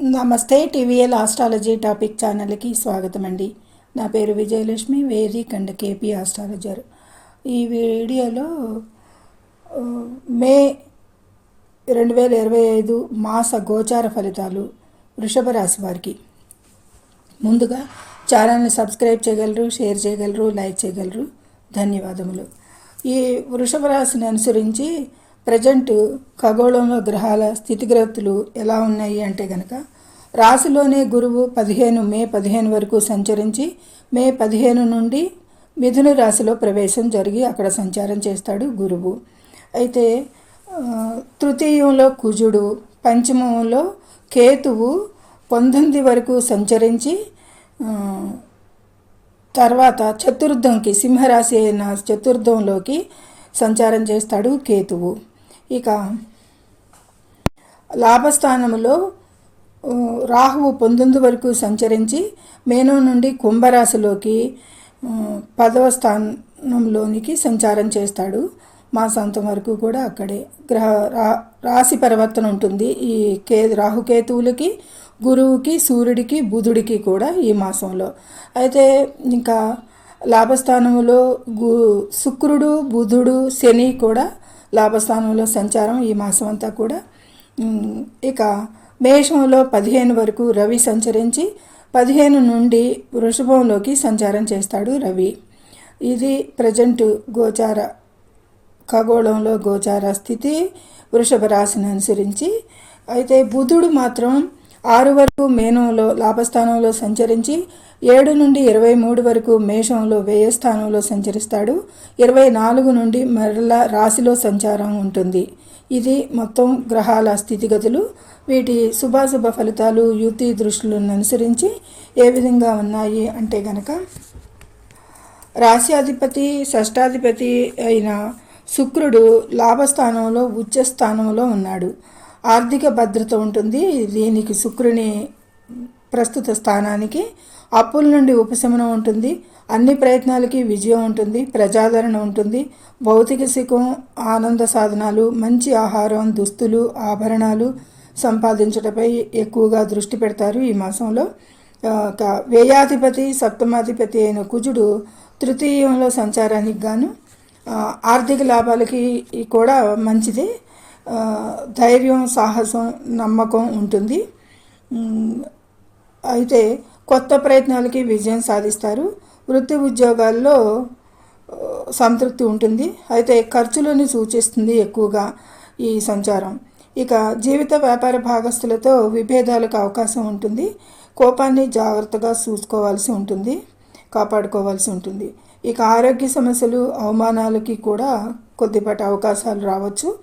నమస్తే TVL astrology topic ఛానల్కి స్వాగతం అండి నా పేరు విజయలక్ష్మి వేరీ అండ్ కేపీ ఆస్ట్రాలజర్. ఈ వీడియోలో మే రెండు వేల ఇరవై ఐదు మాస గోచార ఫలితాలు వృషభ రాశి వారికి. ముందుగా ఛానల్ని సబ్స్క్రైబ్ చేయగలరు షేర్ చేయగలరు లైక్ చేయగలరు. ధన్యవాదములు. ఈ వృషభ రాశిని అనుసరించి ప్రజెంట్ ఖగోళంలో గ్రహాల స్థితిగ్రతులు ఎలా ఉన్నాయి అంటే గనక రాశిలోనే గురువు పదిహేను మే పదిహేను వరకు సంచరించి మే పదిహేను నుండి మిథున రాశిలో ప్రవేశం జరిగి అక్కడ సంచారం చేస్తాడు గురువు. అయితే తృతీయంలో కుజుడు పంచమంలో కేతువు పంతొమ్మిది వరకు సంచరించి తర్వాత చతుర్థంకి సింహరాశి అయిన చతుర్థంలోకి సంచారం చేస్తాడు కేతువు. ఇక లాభస్థానంలో రాహువు పొందుందు వరకు సంచరించి మేనం నుండి కుంభరాశిలోకి పదవ స్థానంలోనికి సంచారం చేస్తాడు. మాసాంతం వరకు కూడా అక్కడే. గ్రహ రా రాశి పరివర్తన ఉంటుంది. ఈ కే రాహుకేతువులకి గురువుకి సూర్యుడికి బుధుడికి కూడా ఈ మాసంలో. అయితే ఇంకా లాభస్థానంలో గు శుక్రుడు బుధుడు శని కూడా లాభస్థానంలో సంచారం ఈ మాసం అంతా కూడా. ఇక మేషంలో పదిహేను వరకు రవి సంచరించి పదిహేను నుండి వృషభంలోకి సంచారం చేస్తాడు రవి. ఇది ప్రజెంట్ గోచార ఖగోళంలో గోచార స్థితి వృషభ రాశిని అనుసరించి. అయితే బుధుడు మాత్రం ఆరు వరకు మేనంలో లాభస్థానంలో సంచరించి ఏడు నుండి ఇరవై మూడు వరకు మేషంలో వ్యయస్థానంలో సంచరిస్తాడు. ఇరవై నాలుగు నుండి మరలా రాశిలో సంచారం ఉంటుంది. ఇది మొత్తం గ్రహాల స్థితిగతులు. వీటి శుభాశుభ ఫలితాలు యుతి దృష్టిలను అనుసరించి ఏ విధంగా ఉన్నాయి అంటే గనక రాశ్యాధిపతి షష్టాధిపతి అయిన శుక్రుడు లాభస్థానంలో ఉచ్చ స్థానంలో ఉన్నాడు. ఆర్థిక భద్రత ఉంటుంది. దీనికి శుక్రుని ప్రస్తుత స్థానానికి అప్పుల నుండి ఉపశమనం ఉంటుంది. అన్ని ప్రయత్నాలకి విజయం ఉంటుంది. ప్రజాదరణ ఉంటుంది. భౌతిక సుఖం ఆనంద సాధనాలు మంచి ఆహారం దుస్తులు ఆభరణాలు సంపాదించటపై ఎక్కువగా దృష్టి పెడతారు ఈ మాసంలో. వేయాధిపతి వ్యయాధిపతి సప్తమాధిపతి అయిన కుజుడు తృతీయంలో సంచారానికి గాను ఆర్థిక లాభాలకి కూడా మంచిది. ధైర్యం సాహసం నమ్మకం ఉంటుంది. అయితే కొత్త ప్రయత్నాలకి విజయం సాధిస్తారు. వృత్తి ఉద్యోగాల్లో సంతృప్తి ఉంటుంది. అయితే ఖర్చులను సూచిస్తుంది ఎక్కువగా ఈ సంచారం. ఇక జీవిత వ్యాపార భాగస్తులతో విభేదాలకు అవకాశం ఉంటుంది. కోపాన్ని జాగ్రత్తగా చూసుకోవాల్సి ఉంటుంది కాపాడుకోవాల్సి ఉంటుంది. ఇక ఆరోగ్య సమస్యలు అవమానాలకి కూడా కొద్దిపాటి అవకాశాలు రావచ్చు.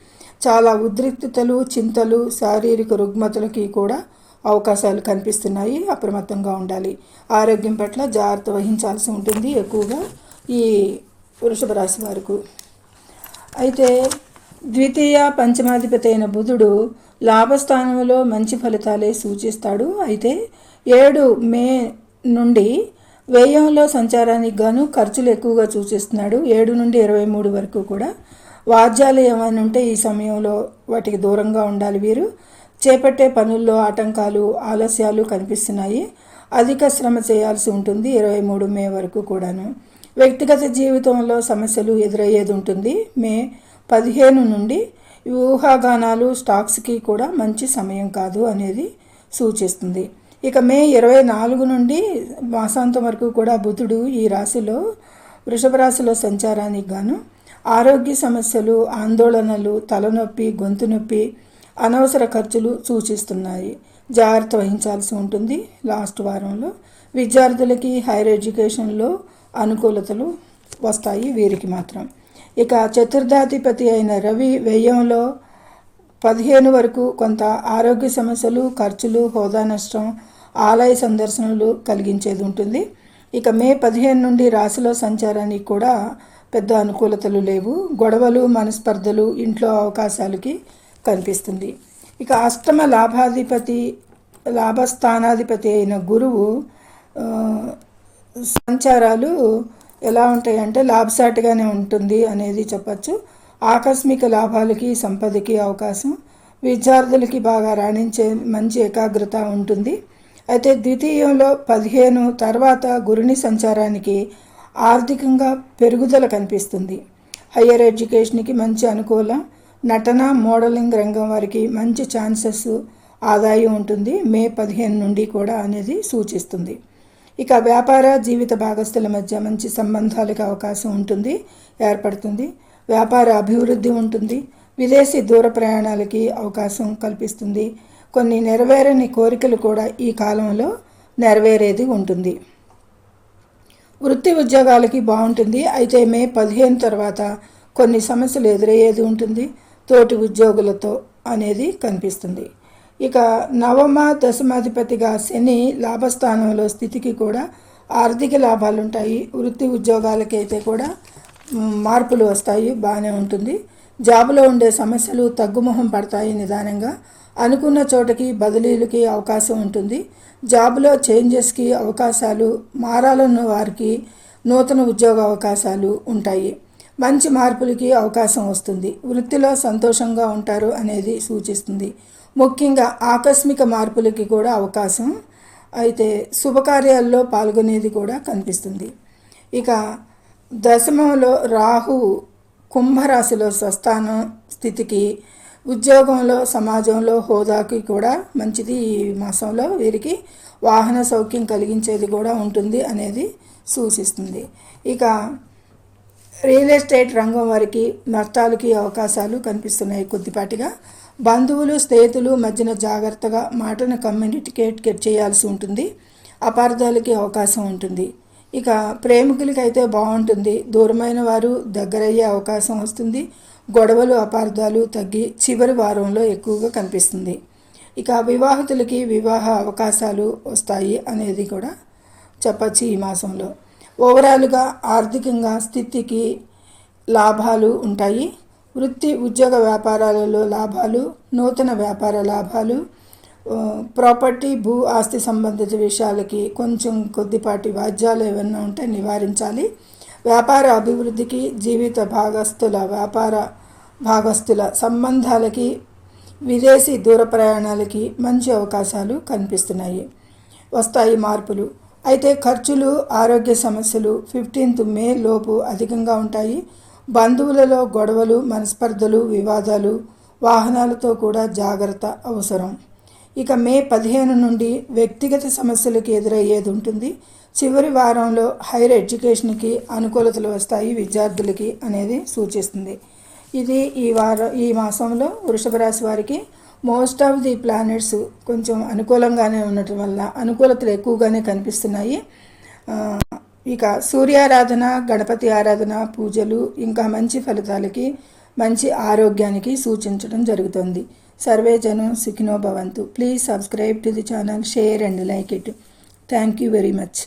చాలా ఉద్రిక్తతలు చింతలు శారీరక రుగ్మతలకి కూడా అవకాశాలు కనిపిస్తున్నాయి. అప్రమత్తంగా ఉండాలి. ఆరోగ్యం పట్ల జాగ్రత్త వహించాల్సి ఉంటుంది ఎక్కువగా ఈ వృషభ రాశి వారికి. అయితే ద్వితీయ పంచమాధిపతి అయిన బుధుడు లాభస్థానంలో మంచి ఫలితాలే సూచిస్తాడు. అయితే ఏడు మే నుండి వ్యయంలో సంచారానికి గాను ఖర్చులు ఎక్కువగా సూచిస్తున్నాడు. ఏడు నుండి ఇరవై మూడు వరకు కూడా. వాద్యాలు ఏమైనా ఉంటే ఈ సమయంలో వాటికి దూరంగా ఉండాలి వీరు. చేపట్టే పనుల్లో ఆటంకాలు ఆలస్యాలు కనిపిస్తున్నాయి. అధిక శ్రమ చేయాల్సి ఉంటుంది ఇరవై మూడు మే వరకు కూడాను. వ్యక్తిగత జీవితంలో సమస్యలు ఎదురయ్యేది ఉంటుంది. మే పదిహేను నుండి ఊహాగానాలు స్టాక్స్కి కూడా మంచి సమయం కాదు అనేది సూచిస్తుంది. ఇక మే ఇరవై నాలుగు నుండి మాసాంతం వరకు కూడా బుధుడు ఈ రాశిలో వృషభ రాశిలో సంచారానికి గాను ఆరోగ్య సమస్యలు ఆందోళనలు తలనొప్పి గొంతు నొప్పి అనవసర ఖర్చులు సూచిస్తున్నాయి. జాగ్రత్త వహించాల్సి ఉంటుంది. లాస్ట్ వారంలో విద్యార్థులకి హైయర్ ఎడ్యుకేషన్లో అనుకూలతలు వస్తాయి వీరికి మాత్రం. ఇక చతుర్థాధిపతి అయిన రవి వ్యయంలో పదిహేను వరకు కొంత ఆరోగ్య సమస్యలు ఖర్చులు హోదా నష్టం ఆలయ సందర్శనలు కలిగించేది ఉంటుంది. ఇక మే పదిహేను నుండి రాశిలో సంచారానికి కూడా పెద్ద అనుకూలతలు లేవు. గొడవలు మనస్పర్ధలు ఇంట్లో అవకాశాలకి కనిపిస్తుంది. ఇక అష్టమ లాభాధిపతి లాభస్థానాధిపతి అయిన గురువు సంచారాలు ఎలా ఉంటాయంటే లాభసాటిగానే ఉంటుంది అనేది చెప్పచ్చు. ఆకస్మిక లాభాలకి సంపదకి అవకాశం విద్యార్థులకి బాగా రాణించే మంచి ఏకాగ్రత ఉంటుంది. అయితే ద్వితీయంలో పదిహేను తర్వాత గురుని సంచారానికి ఆర్థికంగా పెరుగుదల కనిపిస్తుంది. హయ్యర్ ఎడ్యుకేషన్కి మంచి అనుకూల నటన మోడలింగ్ రంగం వారికి మంచి ఛాన్సెస్ ఆదాయం ఉంటుంది. మే పదిహేను నుండి కూడా అనేది సూచిస్తుంది. ఇక వ్యాపార జీవిత భాగస్తుల మధ్య మంచి సంబంధాలకు అవకాశం ఉంటుంది ఏర్పడుతుంది. వ్యాపార అభివృద్ధి ఉంటుంది. విదేశీ దూర ప్రయాణాలకి అవకాశం కల్పిస్తుంది. కొన్ని నెరవేరని కోరికలు కూడా ఈ కాలంలో నెరవేరేది ఉంటుంది. వృత్తి ఉద్యోగాలకి బాగుంటుంది. అయితే మే పదిహేను తర్వాత కొన్ని సమస్యలు ఎదురయ్యేది ఉంటుంది. తోటి ఉద్యోగులతో అనేది కనిపిస్తుంది. ఇక నవమ దశమాధిపతిగా శని లాభస్థానంలో స్థితికి కూడా ఆర్థిక లాభాలు ఉంటాయి వృత్తి ఉద్యోగాలకైతే కూడా మార్పులు వస్తాయి. బాగానే ఉంటుంది. జాబులో ఉండే సమస్యలు తగ్గుముఖం పడతాయి నిదానంగా. అనుకున్న చోటకి బదిలీలకి అవకాశం ఉంటుంది. జాబ్లో చేంజెస్కి అవకాశాలు మారాలన్న వారికి నూతన ఉద్యోగ అవకాశాలు ఉంటాయి. మంచి మార్పులకి అవకాశం వస్తుంది. వృత్తిలో సంతోషంగా ఉంటారు అనేది సూచిస్తుంది. ముఖ్యంగా ఆకస్మిక మార్పులకి కూడా అవకాశం అయితే శుభకార్యాల్లో పాల్గొనేది కూడా కనిపిస్తుంది. ఇక దశమంలో రాహు కుంభరాశిలో స్వస్థానం స్థితికి ఉద్యోగంలో సమాజంలో హోదాకి కూడా మంచిది ఈ మాసంలో. వీరికి వాహన సౌఖ్యం కలిగించేది కూడా ఉంటుంది అనేది సూచిస్తుంది. ఇక రియల్ ఎస్టేట్ రంగం వారికి నష్టాలకి అవకాశాలు కనిపిస్తున్నాయి కొద్దిపాటిగా. బంధువులు స్నేహితులు మధ్యన జాగ్రత్తగా మాటను కమ్యూనికేట్ చేయాల్సి ఉంటుంది. అపార్థాలకి అవకాశం ఉంటుంది. ఇక ప్రేమికులకి అయితే బాగుంటుంది. దూరమైన వారు దగ్గరయ్యే అవకాశం వస్తుంది. గొడవలు అపార్థాలు తగ్గి చివరి వారంలో ఎక్కువగా కనిపిస్తుంది. ఇక వివాహితులకి వివాహ అవకాశాలు వస్తాయి అనేది కూడా చెప్పచ్చు ఈ మాసంలో. ఓవరాల్గా ఆర్థికంగా స్థితికి లాభాలు ఉంటాయి. వృత్తి ఉద్యోగ వ్యాపారాలలో లాభాలు నూతన వ్యాపార లాభాలు ప్రాపర్టీ భూ ఆస్తి సంబంధిత విషయాలకి కొంచెం కొద్దిపాటి వాద్యాలు ఏమైనా ఉంటే నివారించాలి. వ్యాపార అభివృద్ధికి జీవిత భాగస్తుల వ్యాపార భాగస్తుల సంబంధాలకి విదేశీ దూర ప్రయాణాలకి మంచి అవకాశాలు కనిపిస్తున్నాయి. వస్తాయి మార్పులు. అయితే ఖర్చులు ఆరోగ్య సమస్యలు ఫిఫ్టీన్త్ మే లోపు అధికంగా ఉంటాయి. బంధువులలో గొడవలు మనస్పర్ధలు వివాదాలు వాహనాలతో కూడా జాగ్రత్త అవసరం. ఇక మే పదిహేను నుండి వ్యక్తిగత సమస్యలకు ఎదురయ్యేది ఉంటుంది. చివరి వారంలో హైయర్ ఎడ్యుకేషన్కి అనుకూలతలు వస్తాయి విద్యార్థులకి అనేది సూచిస్తుంది. ఇది ఈ వారం ఈ మాసంలో వృషభ రాశి వారికి మోస్ట్ ఆఫ్ ది ప్లానెట్స్ కొంచెం అనుకూలంగానే ఉండటం వల్ల అనుకూలతలు ఎక్కువగానే కనిపిస్తున్నాయి. ఇక సూర్యారాధన గణపతి ఆరాధన పూజలు ఇంకా మంచి ఫలితాలకి మంచి ఆరోగ్యానికి సూచించడం జరుగుతుంది. సర్వే జనం సుఖినో భవంతు. Please subscribe to the channel share and like it thank you very much